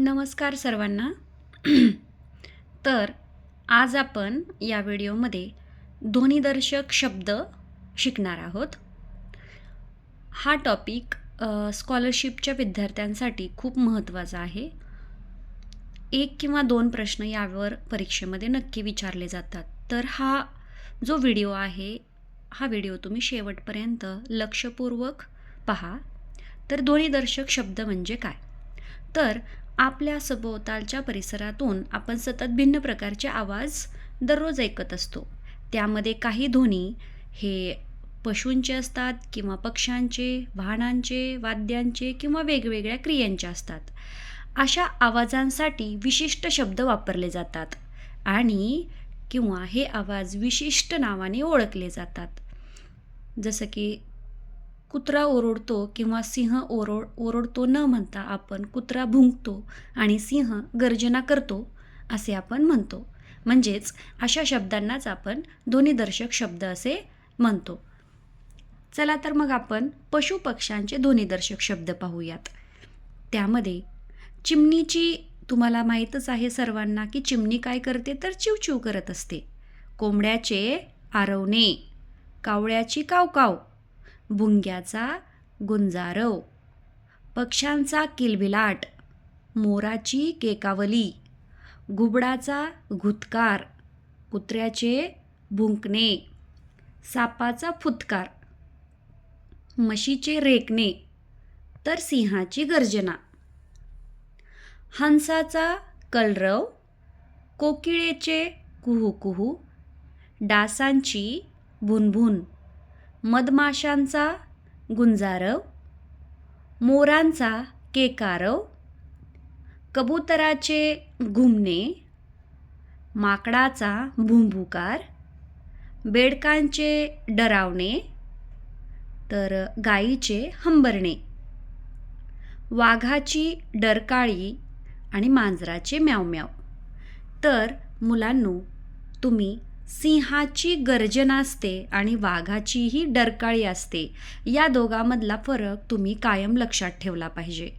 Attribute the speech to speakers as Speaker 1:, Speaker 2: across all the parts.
Speaker 1: नमस्कार सर्वांना. तर आज आपण या व्हिडिओमध्ये ध्वनिदर्शक शब्द शिकणार आहोत. हा टॉपिक स्कॉलरशिपच्या विद्यार्थ्यांसाठी खूप महत्त्वाचा आहे. एक किंवा दोन प्रश्न यावर परीक्षेमध्ये नक्की विचारले जातात. तर हा जो व्हिडिओ आहे हा व्हिडिओ तुम्ही शेवटपर्यंत लक्षपूर्वक पहा. तर ध्वनिदर्शक शब्द म्हणजे काय? तर आपल्या सभोवतालच्या परिसरातून आपण सतत भिन्न प्रकारचे आवाज दररोज ऐकत असतो. त्यामध्ये काही ध्वनी हे पशूंचे असतात किंवा पक्ष्यांचे वाहनांचे वाद्यांचे किंवा वेगवेगळ्या क्रियांचे असतात. अशा आवाजांसाठी विशिष्ट शब्द वापरले जातात आणि किंवा हे आवाज विशिष्ट नावाने ओळखले जातात. जसं की कुत्रा ओरडतो किंवा सिंह ओरड ओरडतो न म्हणता आपण कुत्रा भुंकतो आणि सिंह गर्जना करतो असे आपण म्हणतो. म्हणजेच अशा शब्दांनाच आपण ध्वनिदर्शक शब्द असे म्हणतो. चला तर मग आपण पशुपक्ष्यांचे ध्वनिदर्शक शब्द पाहूयात. त्यामध्ये चिमणीची तुम्हाला माहीतच आहे सर्वांना की चिमणी काय करते तर चिवचिव करत असते. कोंबड्याचे आरवणे कावळ्याची कावकाव भुंग्याचा गुंजारव पक्ष्यांचा किलबिलाट मोराची केकावली घुबडाचा घुतकार कुत्र्याचे भुंकणे सापाचा फुतकार म्हशीचे रेकणे तर सिंहाची गर्जना. हंसाचा कलरव कोकिळेचे कुहू कुहू डासांची भुनभुन मधमाशांचा गुंजारव मोरांचा केकारव कबुतराचे घुमणे माकडाचा भुंभुकार बेडकांचे डरावणे तर गाईचे हंबरणे. वाघाची डरकाळी आणि मांजराचे म्यावम्याव तर मुलांनो तुम्ही सिंहाची गर्जना असते आणि वाघाचीही डरकाळी असते. या दोघांमधला फरक तुम्ही कायम लक्षात ठेवला पाहिजे.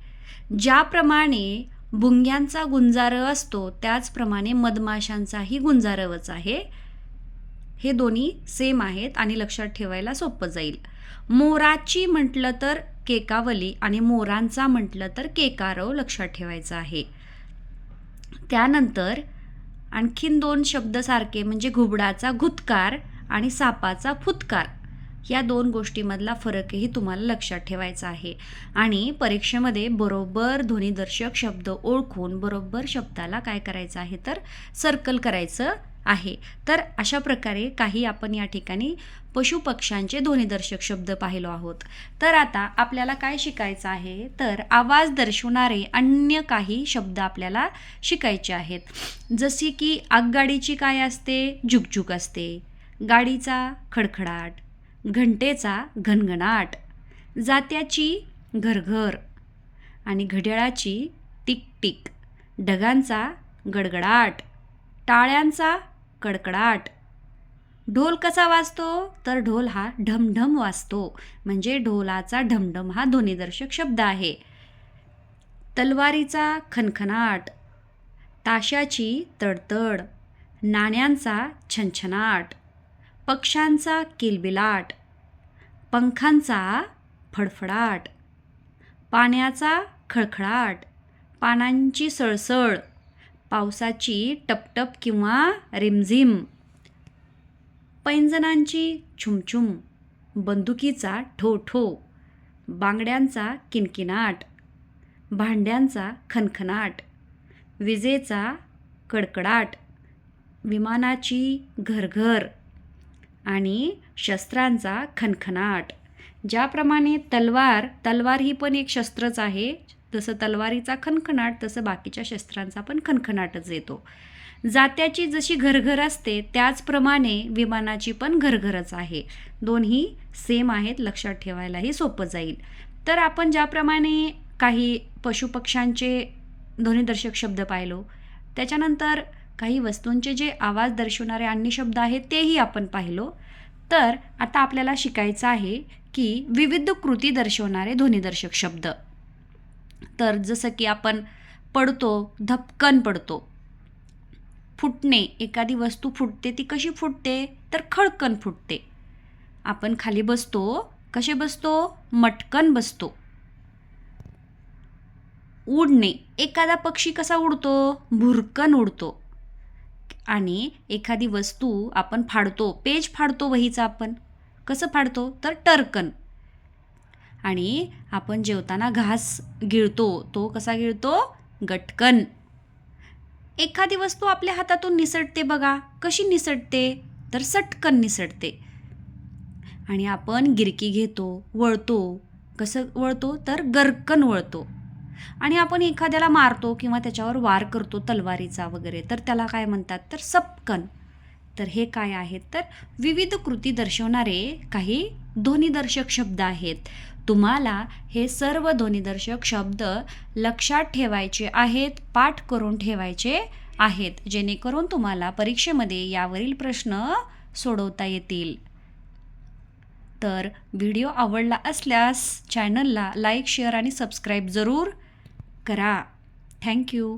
Speaker 1: ज्याप्रमाणे भुंग्यांचा गुंजारव असतो त्याचप्रमाणे मधमाशांचाही गुंजारवच आहे. हे दोन्ही सेम आहेत आणि लक्षात ठेवायला सोपं जाईल. मोराची म्हटलं तर केकावली आणि मोरांचा म्हटलं तर केकारव लक्षात ठेवायचं आहे. त्यानंतर आणखीन दोन शब्द सारखे म्हणजे घुबडाचा घुतकार आणि सापाचा फुतकार. या दोन गोष्टीमधला फरकही तुम्हाला लक्षात ठेवायचा आहे. आणि परीक्षेमध्ये बरोबर ध्वनिदर्शक शब्द ओळखून बरोबर शब्दाला काय करायचं आहे तर सर्कल करायचं आहे. तर अशा प्रकारे काही आपण या ठिकाणी पशुपक्ष्यांचे ध्वनिदर्शक शब्द पाहिलो आहोत. तर आता आपल्याला काय शिकायचं आहे? तर आवाज दर्शवणारे अन्य काही शब्द आपल्याला शिकायचे आहेत. जसे की आगगाडीची काय असते? झुकझुक असते. गाडीचा खडखडाट. घंटेचा घनघनाट. जात्याची घरघर. आणि घड्याळाची टिकटिक. ढगांचा गडगडाट. टाळ्यांचा कडकडाट. ढोल कसा वाजतो? तर ढोल हा ढमढम वाजतो. म्हणजे ढोलाचा ढमढम हा ध्वनिदर्शक शब्द आहे. तलवारीचा खनखनाट. ताशाची तडतड. नाण्यांचा छनछनाट. पक्ष्यांचा किलबिलाट. पंखांचा फडफडाट. पाण्याचा खळखळाट. पानांची सळसळ. पावसाची टपटप किंवा रिमझिम. पैंजणांची छुमछुम बंदुकीचा ठो ठो बांगड्यांचा किनकिनाट भांड्यांचा खनखनाट विजेचा कडकडाट विमानाची घरघर आणि शस्त्रांचा खनखनाट. ज्याप्रमाणे तलवार तलवार ही पण एक शस्त्रच आहे. जसं तलवारीचा खनखनाट तसं बाकीच्या शस्त्रांचा पण खनखनाटच येतो. जात्याची जशी घरघर असते त्याचप्रमाणे विमानाची पण घरघरच आहे. दोन्ही सेम आहेत लक्षात ठेवायलाही सोपं जाईल. तर आपण ज्याप्रमाणे काही पशुपक्ष्यांचे ध्वनिदर्शक शब्द पाहिलो त्याच्यानंतर काही वस्तूंचे जे आवाज दर्शवणारे अन्य शब्द आहेत तेही आपण पाहिलो. तर आता आपल्याला शिकायचं आहे की विविध कृती दर्शवणारे ध्वनिदर्शक शब्द. तर जसं की आपण पडतो धपकन पडतो. फुटणे एखादी वस्तू फुटते ती कशी फुटते? तर खडकन फुटते. आपण खाली बसतो कसे बसतो? मटकन बसतो. उडणे एखादा पक्षी कसा उडतो? भुरकन उडतो. आणि एखादी वस्तू आपण फाडतो पेज फाडतो वहीचा आपण. कसं फाडतो? तर टर्कन. आणि आपण जेवताना घास गिळतो. तो कसा गिळतो? गटकन. एखादी वस्तू आपल्या हातातून निसटते बघा. कशी निसटते? तर सटकन निसटते. आणि आपण गिरकी घेतो वळतो. कसं वळतो? तर गरकन वळतो. आणि आपण एखाद्याला मारतो किंवा त्याच्यावर वार करतो तलवारीचा वगैरे तर त्याला काय म्हणतात? तर सपकन. तर हे काय आहेत? तर विविध कृती दर्शवणारे काही ध्वनिदर्शक शब्द आहेत. तुम्हाला हे सर्व ध्वनिदर्शक शब्द लक्षात ठेवायचे आहेत पाठ करून ठेवायचे आहेत जेणेकरून तुम्हाला परीक्षेमध्ये यावरील प्रश्न सोडवता येतील. तर व्हिडिओ आवडला असल्यास चॅनलला लाईक शेअर आणि सबस्क्राईब जरूर करा. थँक्यू.